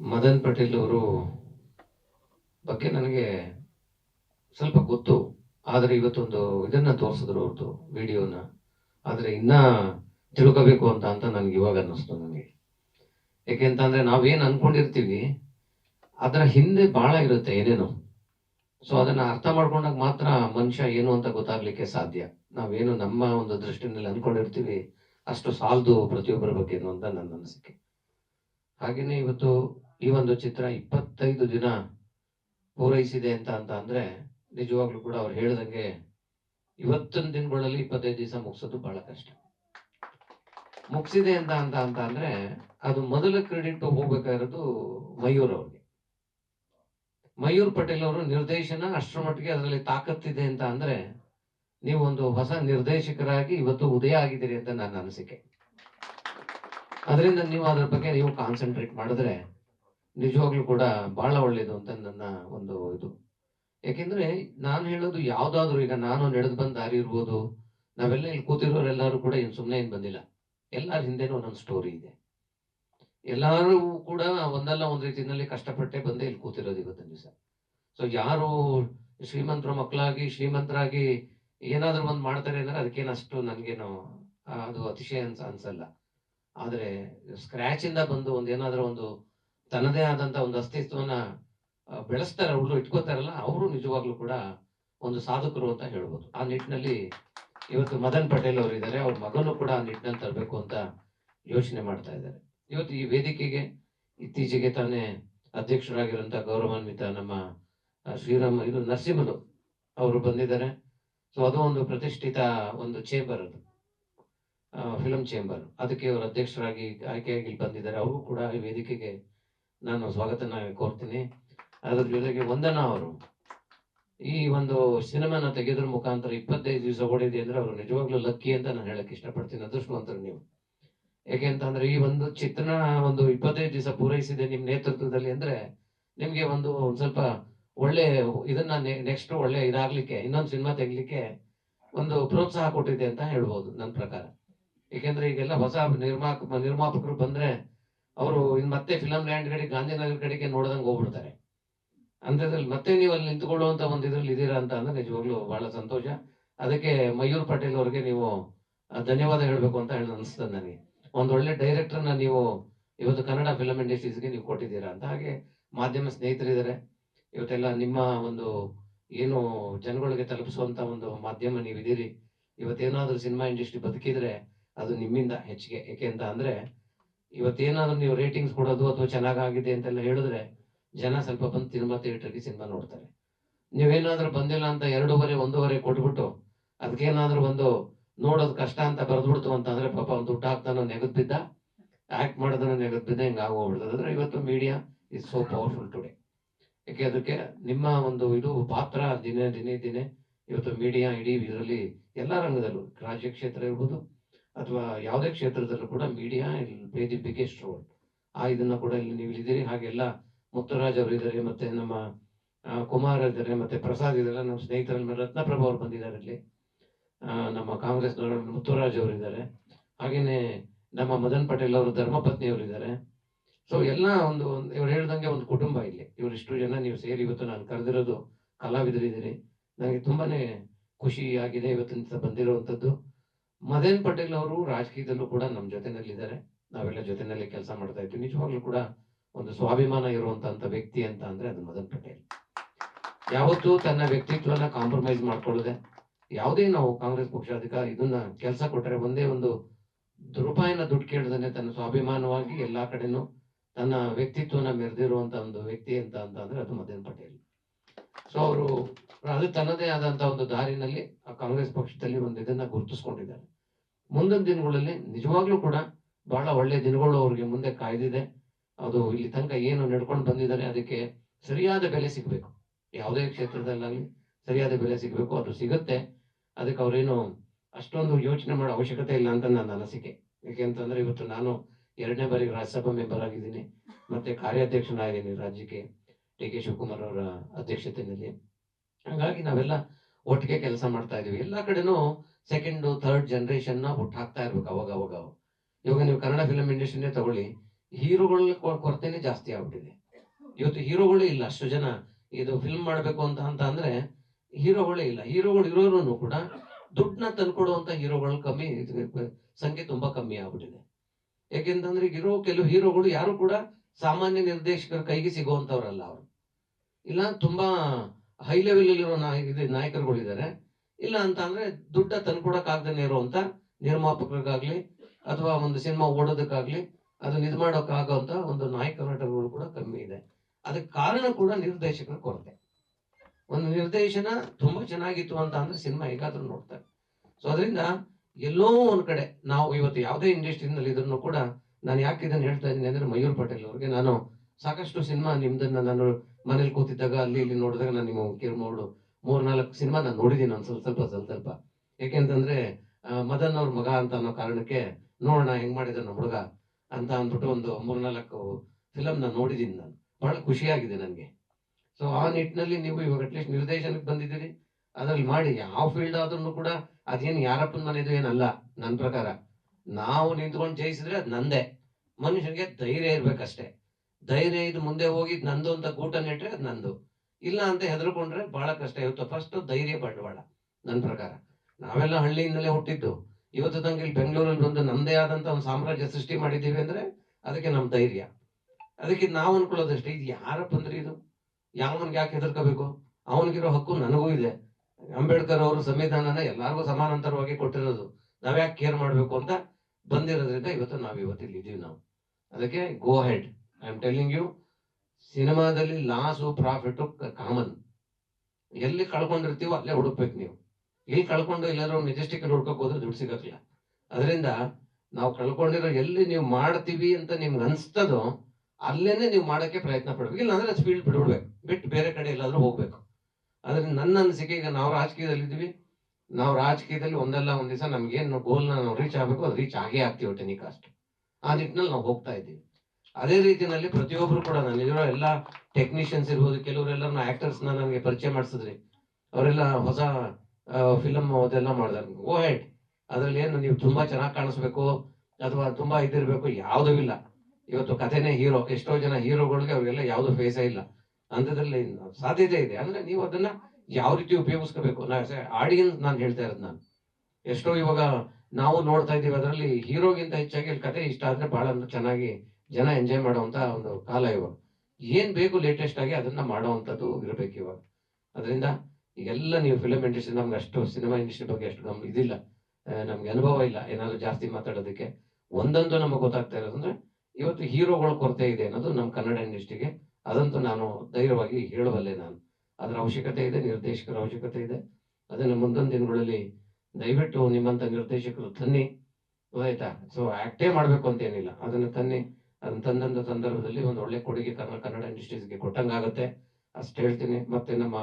ಮದನ್ ಪಟೇಲ್ ಅವರು ಬಗ್ಗೆ ನನಗೆ ಸ್ವಲ್ಪ ಗೊತ್ತು. ಆದರೆ ಇವತ್ತೊಂದು ಇದನ್ನ ತೋರಿಸಿದ್ರು ಅವ್ರದ್ದು ವಿಡಿಯೋನ. ಆದರೆ ಇನ್ನ ತಿಳ್ಕೋಬೇಕು ಅಂತ ಅಂತ ನನಗೆ ಇವಾಗ ಅನ್ನಿಸ್ತು ನನಗೆ. ಯಾಕೆಂತಂದ್ರೆ ನಾವೇನು ಅನ್ಕೊಂಡಿರ್ತೀವಿ, ಅದರ ಹಿಂದೆ ಬಹಳ ಇರುತ್ತೆ ಏನೇನೋ. ಸೊ ಅದನ್ನ ಅರ್ಥ ಮಾಡ್ಕೊಂಡಾಗ ಮಾತ್ರ ಮನುಷ್ಯ ಏನು ಅಂತ ಗೊತ್ತಾಗ್ಲಿಕ್ಕೆ ಸಾಧ್ಯ. ನಾವೇನು ನಮ್ಮ ಒಂದು ದೃಷ್ಟಿನಲ್ಲಿ ಅನ್ಕೊಂಡಿರ್ತೀವಿ, ಅಷ್ಟು ಸಾಲದು ಪ್ರತಿಯೊಬ್ಬರ ಬಗ್ಗೆ ಅಂತ ನನ್ನ ಅನಿಸಿಕೆ. ಹಾಗೆಯೇ ಇವತ್ತು ಈ ಒಂದು ಚಿತ್ರ ಇಪ್ಪತ್ತೈದು ದಿನ ಪೂರೈಸಿದೆ ಅಂತ ಅಂತ ಅಂದ್ರೆ ನಿಜವಾಗ್ಲೂ ಕೂಡ ಅವ್ರು ಹೇಳ್ದಂಗೆ ಇವತ್ತಿನ ದಿನಗಳಲ್ಲಿ ಇಪ್ಪತ್ತೈದು ದಿವಸ ಮುಗಿಸೋದು ಬಹಳ ಕಷ್ಟ. ಮುಗಿಸಿದೆ ಅಂತ ಅಂತ ಅಂತ ಅಂದ್ರೆ ಅದು ಮೊದಲ ಕ್ರೆಡಿಟ್ ಹೋಗ್ಬೇಕಾಗಿರೋದು ಮಯೂರ್ ಅವ್ರಿಗೆ. ಮಯೂರ್ ಪಟೇಲ್ ಅವರು ನಿರ್ದೇಶನ ಅಷ್ಟರ ಮಟ್ಟಿಗೆ ಅದರಲ್ಲಿ ತಾಕತ್ತಿದೆ ಅಂತ ಅಂದ್ರೆ ನೀವು ಒಂದು ಹೊಸ ನಿರ್ದೇಶಕರಾಗಿ ಇವತ್ತು ಉದಯ ಆಗಿದ್ದೀರಿ ಅಂತ ನನ್ನ ಅನಿಸಿಕೆ. ಅದರಿಂದ ನೀವು ಅದ್ರ ಬಗ್ಗೆ ನೀವು ಕಾನ್ಸಂಟ್ರೇಟ್ ಮಾಡಿದ್ರೆ ನಿಜವಾಗ್ಲೂ ಕೂಡ ಬಹಳ ಒಳ್ಳೇದು ಅಂತ ನನ್ನ ಒಂದು ಇದು. ಯಾಕೆಂದ್ರೆ ನಾನು ಹೇಳೋದು ಯಾವ್ದಾದ್ರು ಈಗ ನಾನು ನಡೆದು ಬಂದ ದಾರಿ ಇರ್ಬೋದು, ನಾವೆಲ್ಲ ಇಲ್ಲಿ ಕೂತಿರೋರೆಲ್ಲರೂ ಕೂಡ ಏನ್ ಸುಮ್ಮನೆ ಏನ್ ಬಂದಿಲ್ಲ. ಎಲ್ಲರ ಹಿಂದೆನೂ ಒಂದೊಂದು ಸ್ಟೋರಿ ಇದೆ. ಎಲ್ಲರೂ ಕೂಡ ಒಂದಲ್ಲ ಒಂದ್ ರೀತಿಯಲ್ಲಿ ಕಷ್ಟಪಟ್ಟೆ ಬಂದೆ ಇಲ್ಲಿ ಕೂತಿರೋದು ಇವತ್ತಿನ ದಿವಸ. ಸೊ ಯಾರು ಶ್ರೀಮಂತರ ಮಕ್ಕಳಾಗಿ, ಶ್ರೀಮಂತರಾಗಿ ಏನಾದರೂ ಒಂದು ಮಾಡ್ತಾರೆ ಅಂದ್ರೆ ಅದಕ್ಕೇನು ಅಷ್ಟು ನನ್ಗೇನು ಅದು ಅತಿಶಯ ಅನ್ಸ, ಅನ್ಸಲ್ಲ. ಆದರೆ ಸ್ಕ್ರಾಚ್ ಇಂದ ಬಂದು ಒಂದ್ ಏನಾದ್ರೂ ಒಂದು ತನ್ನದೇ ಆದಂತ ಒಂದು ಅಸ್ತಿತ್ವನ ಆ, ಬೆಳೆಸ್ತಾರೆ ಅವರು ಇಟ್ಕೋತಾರಲ್ಲ ಅವರು ನಿಜವಾಗ್ಲೂ ಕೂಡ ಒಂದು ಸಾಧಕರು ಅಂತ ಹೇಳ್ಬೋದು. ಆ ನಿಟ್ಟಿನಲ್ಲಿ ಇವತ್ತು ಮದನ್ ಪಟೇಲ್ ಅವರು ಇದ್ದಾರೆ ಅವ್ರ ಮಗನು ಕೂಡ ಆ ನಿಟ್ಟಿನಲ್ಲಿ ತರಬೇಕು ಅಂತ ಯೋಚನೆ ಮಾಡ್ತಾ ಇದ್ದಾರೆ. ಇವತ್ತು ಈ ವೇದಿಕೆಗೆ ಇತ್ತೀಚೆಗೆ ತಾನೇ ಅಧ್ಯಕ್ಷರಾಗಿರುವಂತ ಗೌರವಾನ್ವಿತ ನಮ್ಮ ಶ್ರೀರಾಮ ಇದು ನರಸಿಂಹನು ಅವರು ಬಂದಿದ್ದಾರೆ. ಸೊ ಅದು ಒಂದು ಪ್ರತಿಷ್ಠಿತ ಒಂದು ಚೇಂಬರ್ ಅದು. ಫಿಲಂ ಚೇಂಬರ್ ಅದಕ್ಕೆ ಅವರು ಅಧ್ಯಕ್ಷರಾಗಿ ಆಯ್ಕೆಯಾಗಿ ಬಂದಿದ್ದಾರೆ. ಅವರು ಕೂಡ ಈ ವೇದಿಕೆಗೆ ನಾನು ಸ್ವಾಗತನ ಕೋರ್ತೀನಿ. ಅದ್ರ ಜೊತೆಗೆ ವಂದನಾ ಅವರು. ಈ ಒಂದು ಸಿನಿಮಾನ ತೆಗೆದ್ರ ಮುಖಾಂತರ ಇಪ್ಪತ್ತೈದು ದಿವಸ ಓಡಿದೆ ಅಂದ್ರೆ ಅವರು ನಿಜವಾಗ್ಲೂ ಲಕ್ಕಿ ಅಂತ ನಾನು ಹೇಳಕ್ ಇಷ್ಟಪಡ್ತೀನಿ. ಅದೃಷ್ಟವಂತರು ನೀವು. ಯಾಕೆ ಅಂತಂದ್ರೆ ಈ ಒಂದು ಚಿತ್ರಣ ಒಂದು ಇಪ್ಪತ್ತೈದು ದಿವಸ ಪೂರೈಸಿದೆ ನಿಮ್ ನೇತೃತ್ವದಲ್ಲಿ ಅಂದ್ರೆ ನಿಮ್ಗೆ ಒಂದು ಒಂದ್ ಸ್ವಲ್ಪ ಒಳ್ಳೆ ಇದನ್ನ ನೆಕ್ಸ್ಟ್ ಒಳ್ಳೆ ಇದಾಗ್ಲಿಕ್ಕೆ, ಇನ್ನೊಂದು ಸಿನಿಮಾ ತೆಗಿಲಿಕ್ಕೆ ಒಂದು ಪ್ರೋತ್ಸಾಹ ಕೊಟ್ಟಿದೆ ಅಂತ ಹೇಳ್ಬೋದು ನನ್ನ ಪ್ರಕಾರ. ಏಕೆಂದ್ರೆ ಈಗೆಲ್ಲ ಹೊಸ ನಿರ್ಮಾಪ ನಿರ್ಮಾಪಕರು ಬಂದ್ರೆ ಅವರು ಇನ್ ಮತ್ತೆ ಫಿಲಂ ಲ್ಯಾಂಡ್ ಕಡೆ ಗಾಂಧಿನಗರ್ ಕಡೆಗೆ ನೋಡ್ದಂಗೆ ಹೋಗ್ಬಿಡ್ತಾರೆ. ಅಂಥದ್ರಲ್ಲಿ ಮತ್ತೆ ನೀವು ಅಲ್ಲಿ ನಿಂತ್ಕೊಳ್ಳುವಂತ ಒಂದು ಇದ್ರಲ್ಲಿ ಇದೀರಾ ಅಂತ ಅಂದ್ರೆ ನಿಜವಾಗ್ಲೂ ಬಹಳ ಸಂತೋಷ. ಅದಕ್ಕೆ ಮಯೂರ್ ಪಟೇಲ್ ಅವ್ರಿಗೆ ನೀವು ಧನ್ಯವಾದ ಹೇಳ್ಬೇಕು ಅಂತ ಹೇಳಿ ಅನಿಸ್ತದೆ ನನಗೆ. ಒಂದು ಒಳ್ಳೆ ಡೈರೆಕ್ಟರ್ನ ನೀವು ಇವತ್ತು ಕನ್ನಡ ಫಿಲಂ ಇಂಡಸ್ಟ್ರೀಸ್ಗೆ ನೀವು ಕೊಟ್ಟಿದ್ದೀರಾ ಅಂತ. ಹಾಗೆ ಮಾಧ್ಯಮ ಸ್ನೇಹಿತರಿದ್ದಾರೆ. ಇವತ್ತೆಲ್ಲ ನಿಮ್ಮ ಒಂದು ಏನು ಜನಗಳಿಗೆ ತಲುಪಿಸುವಂತ ಒಂದು ಮಾಧ್ಯಮ ನೀವಿದ್ದೀರಿ. ಇವತ್ತೇನಾದ್ರೂ ಸಿನಿಮಾ ಇಂಡಸ್ಟ್ರಿ ಬದುಕಿದ್ರೆ ಅದು ನಿಮ್ಮಿಂದ ಹೆಚ್ಚಿಗೆ. ಯಾಕೆ ಅಂತ ಅಂದ್ರೆ ಇವತ್ತೇನಾದ್ರೂ ನೀವು ರೇಟಿಂಗ್ಸ್ ಕೊಡೋದು ಅಥವಾ ಚೆನ್ನಾಗಾಗಿದೆ ಅಂತೆಲ್ಲ ಹೇಳಿದ್ರೆ ಜನ ಸ್ವಲ್ಪ ಬಂದು ಸಿನಿಮಾ ಥಿಯೇಟರ್ಗೆ ಸಿನಿಮಾ ನೋಡ್ತಾರೆ. ನೀವೇನಾದ್ರೂ ಬಂದಿಲ್ಲ ಅಂತ ಎರಡೂವರೆ, ಒಂದೂವರೆ ಕೊಟ್ಬಿಟ್ಟು ಅದಕ್ಕೇನಾದ್ರೂ ಒಂದು ನೋಡೋದು ಕಷ್ಟ ಅಂತ ಬರೆದ್ಬಿಡ್ತು ಅಂತಂದ್ರೆ ಪಾಪ ಒಂದು ದುಡ್ಡು ಹಾಕ್ತಾನೋ ನೆಗದ್ ಬಿದ್ದ ಆಕ್ಟ್ ಮಾಡೋದನ್ನ ನೆಗದ್ ಬಿದ್ದ ಹಿಂಗೆ ಆಗೋಗ್ಬಿಡ್ತದೆ. ಅಂದ್ರೆ ಇವತ್ತು media is so powerful today ಯಾಕೆ ಅದಕ್ಕೆ ನಿಮ್ಮ ಒಂದು ಇದು ಪಾತ್ರ ದಿನೇ ದಿನೇ ದಿನೇ ಇವತ್ತು ಮೀಡಿಯಾ ಇಡೀ ಇದರಲ್ಲಿ ಎಲ್ಲ ರಂಗದಲ್ಲೂ ರಾಜ್ಯ ಕ್ಷೇತ್ರ ಇರ್ಬೋದು ಅಥವಾ ಯಾವುದೇ ಕ್ಷೇತ್ರದಲ್ಲೂ ಕೂಡ media play the biggest role ಆ ಇದನ್ನ ಕೂಡ ಇಲ್ಲಿ ನೀವು ಇದ್ದೀರಿ ಹಾಗೆಲ್ಲ ಮುತ್ತುರಾಜ್ ಅವರು ಇದ್ದಾರೆ, ಮತ್ತೆ ನಮ್ಮ ಕುಮಾರ್ ಇದ್ದಾರೆ, ಮತ್ತೆ ಪ್ರಸಾದ್ ಇದ್ದಾರೆ. ನಮ್ಮ ಸ್ನೇಹಿತರಲ್ಲಿ ರತ್ನಪ್ರಭಾ ಅವರು ಬಂದಿದ್ದಾರೆ ಇಲ್ಲಿ. ನಮ್ಮ ಕಾಂಗ್ರೆಸ್ನವರು ಮುತ್ತುರಾಜ್ ಅವರು ಇದ್ದಾರೆ. ಹಾಗೇನೆ ನಮ್ಮ ಮದನ್ ಪಟೇಲ್ ಅವರು, ಧರ್ಮಪತ್ನಿ ಅವರು ಇದ್ದಾರೆ. ಸೊ ಎಲ್ಲ ಒಂದು ಇವ್ರು ಹೇಳ್ದಂಗೆ ಒಂದು ಕುಟುಂಬ ಇಲ್ಲಿ. ಇವರಿಷ್ಟು ಜನ ನೀವು ಸೇರಿ ಇವತ್ತು ನಾನು ಕರೆದಿರೋದು ಕಲಾವಿದರಿದ್ದೀರಿ. ನನಗೆ ತುಂಬಾನೇ ಖುಷಿ ಆಗಿದೆ ಇವತ್ತಿನ ಬಂದಿರುವಂಥದ್ದು. ಮದನ್ ಪಟೇಲ್ ಅವರು ರಾಜಕೀಯದಲ್ಲೂ ಕೂಡ ನಮ್ಮ ಜೊತೆನಲ್ಲಿ ಇದ್ದಾರೆ ನಾವೆಲ್ಲ ಜೊತೆನಲ್ಲಿ ಕೆಲಸ ಮಾಡ್ತಾ ಇದ್ವಿ ನಿಜವಾಗ್ಲೂ ಕೂಡ ಒಂದು ಸ್ವಾಭಿಮಾನ ಇರುವಂತ ವ್ಯಕ್ತಿ ಅಂತ ಅಂದ್ರೆ ಅದು ಮದನ್ ಪಟೇಲ್. ಯಾವತ್ತೂ ತನ್ನ ವ್ಯಕ್ತಿತ್ವನ ಕಾಂಪ್ರಮೈಸ್ ಮಾಡ್ಕೊಳ್ಳದೆ ಯಾವುದೇ ನಾವು ಕಾಂಗ್ರೆಸ್ ಪಕ್ಷ ಅಧಿಕಾರ ಇದನ್ನ ಕೆಲಸ ಕೊಟ್ಟರೆ ಒಂದೇ ಒಂದು ರೂಪಾಯಿನ ದುಡ್ಡು ಕೇಳದನ್ನೇ ತನ್ನ ಸ್ವಾಭಿಮಾನವಾಗಿ ಎಲ್ಲಾ ಕಡೆನೂ ತನ್ನ ವ್ಯಕ್ತಿತ್ವನ ಮೆರೆದಿರುವಂತ ಒಂದು ವ್ಯಕ್ತಿ ಅಂತ ಅಂತ ಅಂದ್ರೆ ಅದು ಮದನ್ ಪಟೇಲ್. ಸೊ ಅವರು ಅದು ತನ್ನದೇ ಆದಂತ ಒಂದು ದಾರಿನಲ್ಲಿ ಆ ಕಾಂಗ್ರೆಸ್ ಪಕ್ಷದಲ್ಲಿ ಒಂದು ಇದನ್ನ ಗುರುತಿಸ್ಕೊಂಡಿದ್ದಾರೆ. ಮುಂದಿನ ದಿನಗಳಲ್ಲಿ ನಿಜವಾಗ್ಲೂ ಕೂಡ ಬಹಳ ಒಳ್ಳೆ ದಿನಗಳು ಅವ್ರಿಗೆ ಮುಂದೆ ಕಾಯ್ದಿದೆ. ಅದು ಇಲ್ಲಿ ತನಕ ಏನು ನಡ್ಕೊಂಡು ಬಂದಿದ್ದಾರೆ, ಅದಕ್ಕೆ ಸರಿಯಾದ ಬೆಲೆ ಸಿಗಬೇಕು. ಯಾವುದೇ ಕ್ಷೇತ್ರದಲ್ಲಾಗಲಿ ಸರಿಯಾದ ಬೆಲೆ ಸಿಗಬೇಕು, ಅದು ಸಿಗುತ್ತೆ. ಅದಕ್ಕೆ ಅವರೇನು ಅಷ್ಟೊಂದು ಯೋಚನೆ ಮಾಡೋ ಅವಶ್ಯಕತೆ ಇಲ್ಲ ಅಂತ ನನ್ನ ಅನಿಸಿಕೆ. ಯಾಕೆ ಅಂತಂದ್ರೆ ಇವತ್ತು ನಾನು ಎರಡನೇ ಬಾರಿಗೆ ರಾಜ್ಯಸಭಾ ಮೆಂಬರ್ ಆಗಿದ್ದೀನಿ. ಮತ್ತೆ ಕಾರ್ಯಾಧ್ಯಕ್ಷನಾಗಿದ್ದೀನಿ ರಾಜ್ಯಕ್ಕೆ ಡಿ ಕೆ ಶಿವಕುಮಾರ್ ಅವರ ಅಧ್ಯಕ್ಷತೆಯಲ್ಲಿ. ಹಾಗಾಗಿ ನಾವೆಲ್ಲ ಒಟ್ಟಿಗೆ ಕೆಲಸ ಮಾಡ್ತಾ ಇದ್ದೀವಿ. ಎಲ್ಲ ಕಡೆನೂ ಸೆಕೆಂಡ್ ಥರ್ಡ್ ಜನರೇಷನ್ನ ಹುಟ್ಟು ಹಾಕ್ತಾ ಇರ್ಬೇಕು ಅವಾಗ ಅವಾಗ. ಇವಾಗ ನೀವು ಕನ್ನಡ ಫಿಲಂ ಇಂಡಸ್ಟ್ರಿನೇ ತಗೊಳ್ಳಿ ಹೀರೋಗಳ ಕೊರತೆನೇ ಜಾಸ್ತಿ ಆಗ್ಬಿಟ್ಟಿದೆ. ಇವತ್ತು ಹೀರೋಗಳೇ ಇಲ್ಲ, ಅಷ್ಟು ಜನ ಇದು ಫಿಲ್ಮ್ ಮಾಡಬೇಕು ಅಂತ ಅಂತ ಅಂದ್ರೆ ಹೀರೋಗಳೇ ಇಲ್ಲ. ಹೀರೋಗಳು ಇರೋರು ಕೂಡ ದುಡ್ಡನ್ನ ತಂದ್ಕೊಡುವಂತ ಹೀರೋಗಳು ಕಮ್ಮಿ ಸಂಖ್ಯೆ ತುಂಬಾ ಕಮ್ಮಿ ಆಗ್ಬಿಟ್ಟಿದೆ. ಯಾಕೆಂತಂದ್ರೆ ಈಗ ಇರೋ ಕೆಲವು ಹೀರೋಗಳು ಯಾರು ಕೂಡ ಸಾಮಾನ್ಯ ನಿರ್ದೇಶಕರ ಕೈಗೆ ಸಿಗುವಂತವ್ರಲ್ಲ ಅವರು. ಇಲ್ಲ, ತುಂಬಾ ಹೈ ಲೆವೆಲ್ ಅಲ್ಲಿರೋ ನಾಯಕ ನಾಯಕರುಗಳಿದ್ದಾರೆ. ಇಲ್ಲ ಅಂತ ಅಂದ್ರೆ ದುಡ್ಡ ತಂದ್ಕೊಡಕ್ ಆಗದೇ ಇರುವಂತ ನಿರ್ಮಾಪಕರಿಗಾಗ್ಲಿ ಅಥವಾ ಒಂದು ಸಿನಿಮಾ ಓಡೋದಕ್ಕಾಗ್ಲಿ ಅದನ್ನ ಇದು ಮಾಡೋಕ್ ಆಗೋಂತ ಒಂದು ನಾಯಕ ನಟರುಗಳು ಕೂಡ ಕಮ್ಮಿ ಇದೆ. ಅದಕ್ಕೆ ಕಾರಣ ಕೂಡ ನಿರ್ದೇಶಕರ ಕೊರತೆ. ಒಂದು ನಿರ್ದೇಶನ ತುಂಬಾ ಚೆನ್ನಾಗಿತ್ತು ಅಂತ ಅಂದ್ರೆ ಸಿನಿಮಾ ಹೇಗಾದ್ರೂ ನೋಡ್ತಾರೆ. ಸೊ ಅದರಿಂದ ಎಲ್ಲೋ ಒಂದ್ ಕಡೆ ನಾವು ಇವತ್ತು ಯಾವುದೇ ಇಂಡಸ್ಟ್ರಿನಲ್ಲಿ ಇದ್ರೂ ಕೂಡ ನಾನು ಯಾಕೆ ಇದನ್ನ ಹೇಳ್ತಾ ಇದ್ದೀನಿ ಅಂದ್ರೆ ಮಯೂರ್ ಪಟೇಲ್ ಅವ್ರಿಗೆ ನಾನು ಸಾಕಷ್ಟು ಸಿನಿಮಾ ನಿಮ್ದನ್ನ ನಾನು ಮನೇಲಿ ಕೂತಿದ್ದಾಗ ಅಲ್ಲಿ ಇಲ್ಲಿ ನೋಡಿದಾಗ ನಾನು ನಿಮ್ಮ ಕಿರು ನೋಡು ಮೂರ್ ನಾಲ್ಕು ಸಿನಿಮಾ ನಾನು ನೋಡಿದ್ದೀನಿ ಒಂದು ಸ್ವಲ್ಪ ಸ್ವಲ್ಪ ಸ್ವಲ್ಪ ಸ್ವಲ್ಪ. ಯಾಕೆಂತಂದ್ರೆ ಮದನ್ ಅವ್ರ ಮಗ ಅಂತ ಅನ್ನೋ ಕಾರಣಕ್ಕೆ ನೋಡೋಣ ಹೆಂಗ್ ಮಾಡಿದ್ರು ನಮ್ಮ ಹುಡುಗ ಅಂತ ಅಂದ್ಬಿಟ್ಟು ಒಂದು ಮೂರ್ನಾಲ್ಕು ಫಿಲಮ್ ನಾನು ನೋಡಿದ್ದೀನಿ ನಾನು. ಬಹಳ ಖುಷಿಯಾಗಿದೆ ನನಗೆ. ಸೊ ಆ ನಿಟ್ಟಿನಲ್ಲಿ ನೀವು ಇವಾಗ ಅಟ್ಲೀಸ್ಟ್ ನಿರ್ದೇಶನಕ್ಕೆ ಬಂದಿದ್ದೀರಿ. ಅದರಲ್ಲಿ ಮಾಡಿ, ಯಾವ ಫೀಲ್ಡ್ ಆದ್ರೂ ಕೂಡ ಅದೇನು ಯಾರಪ್ಪನ ಮನೆದು ಏನಲ್ಲ ನನ್ನ ಪ್ರಕಾರ. ನಾವು ನಿಂತ್ಕೊಂಡು ಜಯಿಸಿದ್ರೆ ಅದು ನಂದೇ. ಮನುಷ್ಯನಿಗೆ ಧೈರ್ಯ ಇರ್ಬೇಕಷ್ಟೇ. ಧೈರ್ಯ ಇದು ಮುಂದೆ ಹೋಗಿ ಇದ್ ನಂದು ಅಂತ ಗೂಟ ನೆಟ್ರೆ ಅದು ನಂದು. ಇಲ್ಲ ಅಂತ ಹೆದರ್ಕೊಂಡ್ರೆ ಬಹಳ ಕಷ್ಟ ಇವತ್ತು ಫಸ್ಟ್ ಧೈರ್ಯ ಬಂಡವಾಳ ನನ್ನ ಪ್ರಕಾರ. ನಾವೆಲ್ಲ ಹಳ್ಳಿಯಿಂದಲೇ ಹುಟ್ಟಿದ್ದು. ಇವತ್ತು ತನಕ ಇಲ್ಲಿ ಬೆಂಗಳೂರಲ್ಲಿ ಬಂದು ನಮ್ಮದೇ ಆದಂತ ಒಂದು ಸಾಮ್ರಾಜ್ಯ ಸೃಷ್ಟಿ ಮಾಡಿದ್ದೀವಿ ಅಂದ್ರೆ ಅದಕ್ಕೆ ನಮ್ ಧೈರ್ಯ. ಅದಕ್ಕೆ ನಾವು ಅನ್ಕೊಳ್ಳೋದಷ್ಟೇ, ಇದು ಯಾರಪ್ಪ ಅಂದ್ರೆ ಇದು? ಯಾವನ್ಗೆ ಯಾಕೆ ಹೆದರ್ಕೋಬೇಕು? ಅವನಿಗಿರೋ ಹಕ್ಕು ನನಗೂ ಇದೆ. ಅಂಬೇಡ್ಕರ್ ಅವರು ಸಂವಿಧಾನನ ಎಲ್ಲಾರ್ಗೂ ಸಮಾನಾಂತರವಾಗಿ ಕೊಟ್ಟಿರೋದು. ನಾವ್ಯಾಕೆ ಕೇರ್ ಮಾಡಬೇಕು ಅಂತ ಬಂದಿರೋದ್ರಿಂದ ಇವತ್ತು ನಾವ್ ಇವತ್ತಿಲ್ಲಿ ಇದೀವಿ ನಾವು. ಅದಕ್ಕೆ go ahead I am telling you ಸಿನಿಮಾದಲ್ಲಿ ಲಾಸು, ಪ್ರಾಫಿಟ್ ಕಾಮನ್. ಎಲ್ಲಿ ಕಳ್ಕೊಂಡಿರ್ತೀವೋ ಅಲ್ಲೇ ಹುಡುಕ್ಬೇಕು ನೀವು. ಇಲ್ಲಿ ಕಳ್ಕೊಂಡು ಎಲ್ಲಾದ್ರೂ ಮೆಜೆಸ್ಟಿಕ್ ಹುಡ್ಕಕ್ ಹೋದ್ರೆ ದುಡ್ಡು ಸಿಗಕ್ಕಿಲ್ಲ. ಅದರಿಂದ ನಾವು ಕಳ್ಕೊಂಡಿರೋ ಎಲ್ಲಿ ನೀವು ಮಾಡ್ತೀವಿ ಅಂತ ನಿಮ್ಗೆ ಅನ್ಸ್ತದೋ ಅಲ್ಲೇನೆ ನೀವು ಮಾಡಕ್ಕೆ ಪ್ರಯತ್ನ ಪಡ್ಬೇಕು. ಇಲ್ಲ ಅಂದ್ರೆ ಫೀಲ್ಡ್ ಬಿಡ್ಬಿಡ್ಬೇಕು ಬಿಟ್ಟು ಬೇರೆ ಕಡೆ ಎಲ್ಲಾದ್ರೂ ಹೋಗ್ಬೇಕು. ಅದರಿಂದ ನನ್ನ ಅನಿಸಿಕೆ, ಈಗ ನಾವು ರಾಜಕೀಯದಲ್ಲಿ ಇದೀವಿ ನಾವು ರಾಜಕೀಯದಲ್ಲಿ ಒಂದಲ್ಲ ಒಂದ್ ದಿವಸ ನಮ್ಗೇನು ಗೋಲ್ನ ನಾವು ರೀಚ್ ಆಗ್ಬೇಕು, ಅದು ರೀಚ್ ಆಗೇ ಆಗ್ತೀವಿ ಟೆನಿಕಾಸ್ಟ್ ಆ ನಿಟ್ಟಿನಲ್ಲಿ ನಾವು ಹೋಗ್ತಾ ಇದ್ದೀವಿ. ಅದೇ ರೀತಿಯಲ್ಲಿ ಪ್ರತಿಯೊಬ್ರು ಕೂಡ ನಾನು ಎಲ್ಲ ಟೆಕ್ನಿಷಿಯನ್ಸ್ ಇರ್ಬೋದು ಕೆಲವರೆಲ್ಲ ಆಕ್ಟರ್ಸ್ ನನಗೆ ಪರಿಚಯ ಮಾಡಿಸಿದ್ರಿ, ಅವರೆಲ್ಲ ಹೊಸ ಫಿಲಮ್ ಅದೆಲ್ಲ ಮಾಡಿದಾರೆ ಓ ಹೆಡ್ ಅದ್ರಲ್ಲಿ ಏನು ನೀವು ತುಂಬಾ ಚೆನ್ನಾಗಿ ಕಾಣಿಸ್ಬೇಕು, ಅಥವಾ ತುಂಬಾ ಇದಿರ್ಬೇಕು, ಯಾವುದೂ ಇಲ್ಲ. ಇವತ್ತು ಕಥೆನೇ ಹೀರೋ, ಎಷ್ಟೋ ಜನ ಹೀರೋಗಳಿಗೆ ಅವ್ರಿಗೆಲ್ಲ ಯಾವ್ದು ಫೇಸೇ ಇಲ್ಲ. ಅಂಥದ್ರಲ್ಲಿ ಸಾಧ್ಯತೆ ಇದೆ. ಅಂದ್ರೆ ನೀವು ಅದನ್ನ ಯಾವ ರೀತಿ ಉಪಯೋಗಿಸ್ಕೋಬೇಕು? ಆಡಿಯನ್ಸ್ ನಾನು ಹೇಳ್ತಾ ಇರೋದು ನಾನು. ಎಷ್ಟೋ ಇವಾಗ ನಾವು ನೋಡ್ತಾ ಇದ್ದೀವಿ, ಅದರಲ್ಲಿ ಹೀರೋಗಿಂತ ಹೆಚ್ಚಾಗಿ ಕತೆ ಇಷ್ಟ ಆದ್ರೆ ಬಹಳ ಚೆನ್ನಾಗಿ ಜನ ಎಂಜಾಯ್ ಮಾಡುವಂತ ಒಂದು ಕಾಲ ಇವಾಗ. ಏನ್ ಬೇಕು ಲೇಟೆಸ್ಟ್ ಆಗಿ ಅದನ್ನ ಮಾಡುವಂತದ್ದು ಇರಬೇಕು ಇವಾಗ. ಅದರಿಂದ ಈಗೆಲ್ಲ ನೀವು ಫಿಲಂ ಇಂಡಸ್ಟ್ರಿ ನಮ್ಗೆ ಅಷ್ಟು ಸಿನಿಮಾ ಇಂಡಸ್ಟ್ರಿ ಬಗ್ಗೆ ಅಷ್ಟು ನಮ್ಗೆ ಇದಿಲ್ಲ. ನಮ್ಗೆ ಅನುಭವ ಇಲ್ಲ ಏನಾದ್ರು ಜಾಸ್ತಿ ಮಾತಾಡೋದಕ್ಕೆ. ಒಂದಂತೂ ನಮಗೆ ಗೊತ್ತಾಗ್ತಾ ಇರೋದಂದ್ರೆ ಇವತ್ತು ಹೀರೋಗಳ ಕೊರತೆ ಇದೆ ಅನ್ನೋದು ನಮ್ಮ ಕನ್ನಡ ಇಂಡಸ್ಟ್ರಿಗೆ ಅದಂತೂ ನಾನು ಧೈರ್ಯವಾಗಿ ಹೇಳಬಲ್ಲೆ ನಾನು. ಅದರ ಅವಶ್ಯಕತೆ ಇದೆ, ನಿರ್ದೇಶಕರ ಅವಶ್ಯಕತೆ ಇದೆ. ಅದನ್ನು ಮುಂದೊಂದು ದಿನಗಳಲ್ಲಿ ದಯವಿಟ್ಟು ನಿಮ್ಮಂತ ನಿರ್ದೇಶಕರು ತನ್ನಿ. ಆಯ್ತಾ? ಸೊ ಆಕ್ಟೇ ಮಾಡ್ಬೇಕು ಅಂತ ಏನಿಲ್ಲ. ಅದನ್ನ ತನ್ನಿ. ಅದನ್ನ ತಂದಂತ ಸಂದರ್ಭದಲ್ಲಿ ಒಂದು ಒಳ್ಳೆ ಕೊಡುಗೆ ಕನ್ನಡ ಕನ್ನಡ ಇಂಡಸ್ಟ್ರೀಸ್ಗೆ ಕೊಟ್ಟಂಗಾಗತ್ತೆ. ಅಷ್ಟು ಹೇಳ್ತೀನಿ. ಮತ್ತೆ ನಮ್ಮ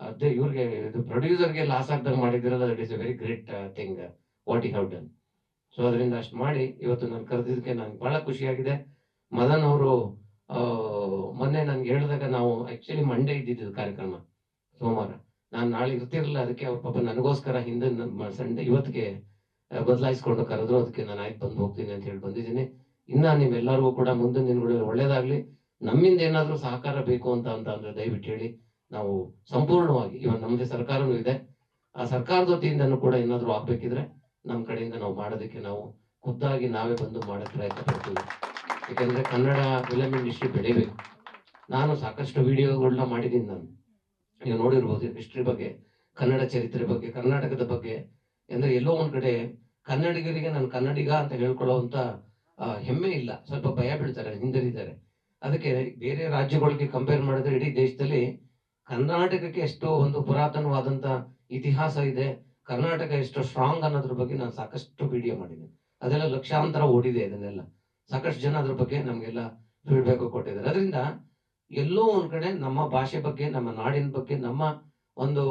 ಅದೇ ಇವ್ರಿಗೆ, ಇದು ಪ್ರೊಡ್ಯೂಸರ್ಗೆ ಲಾಸ್ ಆಗ್ದಂಗೆ ಮಾಡಿದಿರಲ್ಲ that is a very great thing what you have done so ಅದರಿಂದ ಅಷ್ಟು ಮಾಡಿ, ಇವತ್ತು ನಾನು ಕರೆದಿದ್ದಕ್ಕೆ ನನಗೆ ಬಹಳ ಖುಷಿಯಾಗಿದೆ. ಮದನ್ ಅವರು ಮೊನ್ನೆ ನನ್ಗೆ ಹೇಳಿದಾಗ ನಾವು ಆಕ್ಚುಲಿ ಮಂಡೇ ಇದ್ದಿದ್ದು ಕಾರ್ಯಕ್ರಮ, ಸೋಮವಾರ. ನಾನು ನಾಳೆ ಇರ್ತಿರಲಿಲ್ಲ, ಅದಕ್ಕೆ ಅವ್ರ ಪಾಪ ನನಗೋಸ್ಕರ ಹಿಂದೆ ಸಂಡೆ ಇವತ್ತಿಗೆ ಬದಲಾಯಿಸ್ಕೊಂಡು ಕರೆದ್ರು, ಅದಕ್ಕೆ ನಾನು ಆಯ್ತು ಬಂದು ಹೋಗ್ತೀನಿ ಅಂತ ಹೇಳಿ ಬಂದಿದ್ದೀನಿ. ಇನ್ನ ನೀವೆಲ್ಲರಿಗೂ ಕೂಡ ಮುಂದಿನ ದಿನಗಳಲ್ಲಿ ಒಳ್ಳೇದಾಗ್ಲಿ. ನಮ್ಮಿಂದ ಏನಾದ್ರೂ ಸಹಕಾರ ಬೇಕು ಅಂತ ಅಂತ ಅಂದ್ರೆ ದಯವಿಟ್ಟು ಹೇಳಿ. ನಾವು ಸಂಪೂರ್ಣವಾಗಿ ಇವನ್ ನಮ್ದೇ ಸರ್ಕಾರನೂ ಇದೆ. ಆ ಸರ್ಕಾರದ ವತಿಯಿಂದನೂ ಕೂಡ ಏನಾದ್ರೂ ಆಗ್ಬೇಕಿದ್ರೆ ನಮ್ಮ ಕಡೆಯಿಂದ ನಾವು ಮಾಡೋದಕ್ಕೆ ನಾವು ಖುದ್ದಾಗಿ ನಾವೇ ಬಂದು ಮಾಡಕ್ ಪ್ರಯತ್ನ ಪಡ್ತೀವಿ. ಯಾಕಂದ್ರೆ ಕನ್ನಡ ಫಿಲಂ ಇಂಡಸ್ಟ್ರಿ ಬೆಳಿಬೇಕು. ನಾನು ಸಾಕಷ್ಟು ವಿಡಿಯೋಗಳನ್ನ ಮಾಡಿದ್ದೀನಿ ನಾನು. ನೀವು ನೋಡಿರ್ಬೋದು ಹಿಸ್ಟ್ರಿ ಬಗ್ಗೆ ಕನ್ನಡ ಚರಿತ್ರೆ ಬಗ್ಗೆ ಕರ್ನಾಟಕದ ಬಗ್ಗೆ. ಅಂದ್ರೆ ಎಲ್ಲೋ ಒಂದ್ ಕಡೆ ಕನ್ನಡಿಗರಿಗೆ ನಾನು ಕನ್ನಡಿಗ ಅಂತ ಹೇಳ್ಕೊಳ್ಳುವಂತ ಆ, ಹೆಮ್ಮೆ ಇಲ್ಲ. ಸ್ವಲ್ಪ ಭಯ ಬೀಳ್ತಾರೆ ಹಿಂದರಿದ್ದಾರೆ ಅದಕ್ಕೆ ಬೇರೆ ರಾಜ್ಯಗಳಿಗೆ ಕಂಪೇರ್ ಮಾಡಿದ್ರೆ ಇಡೀ ದೇಶದಲ್ಲಿ ಕರ್ನಾಟಕಕ್ಕೆ ಎಷ್ಟು ಒಂದು ಪುರಾತನವಾದಂತ ಇತಿಹಾಸ ಇದೆ. ಕರ್ನಾಟಕ ಎಷ್ಟು ಸ್ಟ್ರಾಂಗ್ ಅನ್ನೋದ್ರ ಬಗ್ಗೆ ನಾನು ಸಾಕಷ್ಟು ವಿಡಿಯೋ ಮಾಡಿದ್ದೀನಿ ಅದೆಲ್ಲ ಲಕ್ಷಾಂತರ ಓಡಿದೆ ಇದನ್ನೆಲ್ಲ. ಸಾಕಷ್ಟು ಜನ ಅದ್ರ ಬಗ್ಗೆ ನಮ್ಗೆಲ್ಲ ಫೀಡ್ಬ್ಯಾಕ್ ಕೊಟ್ಟಿದ್ದಾರೆ. ಅದರಿಂದ ಎಲ್ಲೋ ಒಂದ್ ಕಡೆ ನಮ್ಮ ಭಾಷೆ ಬಗ್ಗೆ, ನಮ್ಮ ನಾಡಿನ ಬಗ್ಗೆ, ನಮ್ಮ ಒಂದು,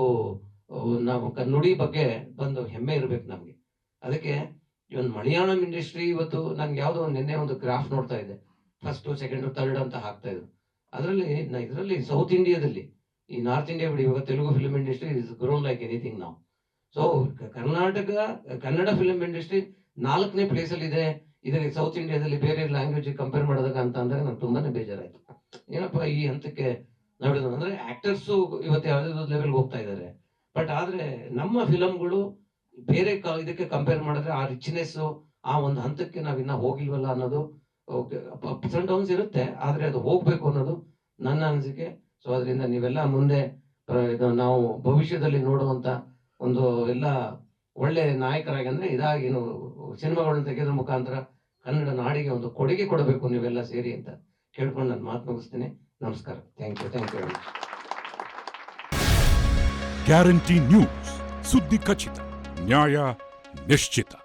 ನಾವು ನುಡಿ ಬಗ್ಗೆ ಒಂದು ಹೆಮ್ಮೆ ಇರ್ಬೇಕು ನಮ್ಗೆ. ಅದಕ್ಕೆ ಇವನ್ ಮಲಯಾಳಂ ಇಂಡಸ್ಟ್ರಿ ಇವತ್ತು ನನ್ಗೆ ಯಾವುದೋ ನಿನ್ನೆ ಒಂದು ಗ್ರಾಫ್ ನೋಡ್ತಾ ಇದ್ದೆ ಫಸ್ಟ್ ಸೆಕೆಂಡ್ ಥರ್ಡ್ ಅಂತ ಹಾಕ್ತಾ ಇದ್ರು. ಅದರಲ್ಲಿ ಇದರಲ್ಲಿ ಸೌತ್ ಇಂಡಿಯಾದಲ್ಲಿ ಈ ನಾರ್ತ್ ಇಂಡಿಯಾ ಬಿಡಿ, ಇವಾಗ Telugu film industry is grown like anything ನಾವು so Karnataka, Kannada film industry ನಾಲ್ಕನೇ ಪ್ಲೇಸ್ ಅಲ್ಲಿ ಇದೆ. ಇದಕ್ಕೆ ಸೌತ್ ಇಂಡಿಯಾದಲ್ಲಿ ಬೇರೆ ಲ್ಯಾಂಗ್ವೇಜ್ ಕಂಪೇರ್ ಮಾಡಿದಾಗ ಅಂತ ಅಂದಾಗ ನಂಗೆ ತುಂಬಾನೇ ಬೇಜಾರಾಯ್ತು. ಏನಪ್ಪ ಈ ಹಂತಕ್ಕೆ ನೋಡಿದ್ರು ಅಂದ್ರೆ ಆಕ್ಟರ್ಸು ಇವತ್ತು ಯಾವ್ದಾದ್ರು ಲೆವೆಲ್ಗೆ ಹೋಗ್ತಾ ಇದ್ದಾರೆ ಬಟ್ ಆದ್ರೆ ನಮ್ಮ ಫಿಲಮ್ಗಳು ಬೇರೆ ಇದಕ್ಕೆ ಕಂಪೇರ್ ಮಾಡಿದ್ರೆ ಆ ರಿಚ್ನೆಸ್ ಆ ಒಂದು ಹಂತಕ್ಕೆ ನಾವ್ ಇನ್ನ ಹೋಗಿಲ್ವಲ್ಲ ಅನ್ನೋದು ಅಪ್ಸ್ ಅಂಡ್ ಡೌನ್ಸ್ ಇರುತ್ತೆ. ಆದ್ರೆ ಅದು ಹೋಗ್ಬೇಕು ಅನ್ನೋದು ನನ್ನ ಅನಿಸಿಕೆ. ಸೊ ಅದರಿಂದ ನೀವೆಲ್ಲ ಮುಂದೆ ನಾವು ಭವಿಷ್ಯದಲ್ಲಿ ನೋಡುವಂತ ಒಂದು ಎಲ್ಲ ಒಳ್ಳೆ ನಾಯಕರಾಗಿ ಅಂದ್ರೆ ಇದಾಗಿ ಸಿನಿಮಾಗಳನ್ನ ತೆಗೆದ್ರ ಮುಖಾಂತರ ಕನ್ನಡ ನಾಡಿಗೆ ಒಂದು ಕೊಡುಗೆ ಕೊಡಬೇಕು ನೀವೆಲ್ಲ ಸೇರಿ ಅಂತ ಕೇಳ್ಕೊಂಡು ನಾನು ಮಾತು ಮುಗಿಸ್ತೀನಿ. ನಮಸ್ಕಾರ. Thank you thank you guarantee news ಸುದ್ದಿ ಖಚಿತ. Міняя Нешчіта.